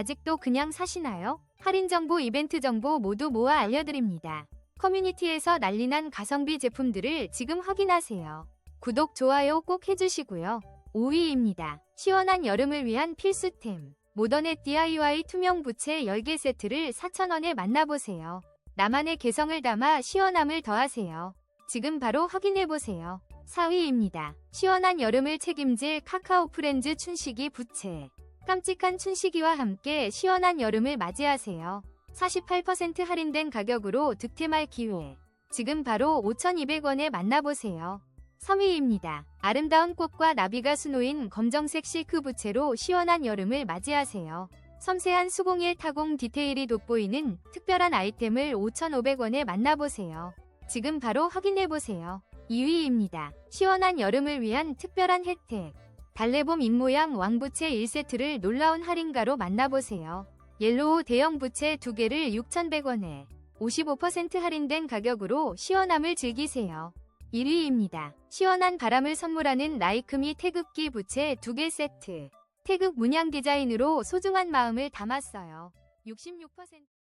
아직도 그냥 사시나요? 할인 정보, 이벤트 정보 모두 모아 알려드립니다. 커뮤니티에서 난리난 가성비 제품들을 지금 확인하세요. 구독, 좋아요 꼭 해주시고요. 5위입니다. 시원한 여름을 위한 필수템. 모던의 DIY 투명 부채 10개 세트를 4,000원에 만나보세요. 나만의 개성을 담아 시원함을 더하세요. 지금 바로 확인해보세요. 4위입니다. 시원한 여름을 책임질 카카오 프렌즈 춘식이 부채. 깜찍한 춘식이와 함께 시원한 여름을 맞이하세요. 48% 할인된 가격으로 득템할 기회. 지금 바로 5,200원에 만나보세요. 3위입니다. 아름다운 꽃과 나비가 수놓인 검정색 실크 부채로 시원한 여름을 맞이하세요. 섬세한 수공예 타공 디테일이 돋보이는 특별한 아이템을 5,500원에 만나보세요. 지금 바로 확인해보세요. 2위입니다. 시원한 여름을 위한 특별한 혜택. 달래봄 입모양 왕부채 1세트를 놀라운 할인가로 만나보세요. 옐로우 대형 부채 2개를 6,100원에 55% 할인된 가격으로 시원함을 즐기세요. 1위입니다. 시원한 바람을 선물하는 라이크미 태극기 부채 2개 세트. 태극 문양 디자인으로 소중한 마음을 담았어요. 66%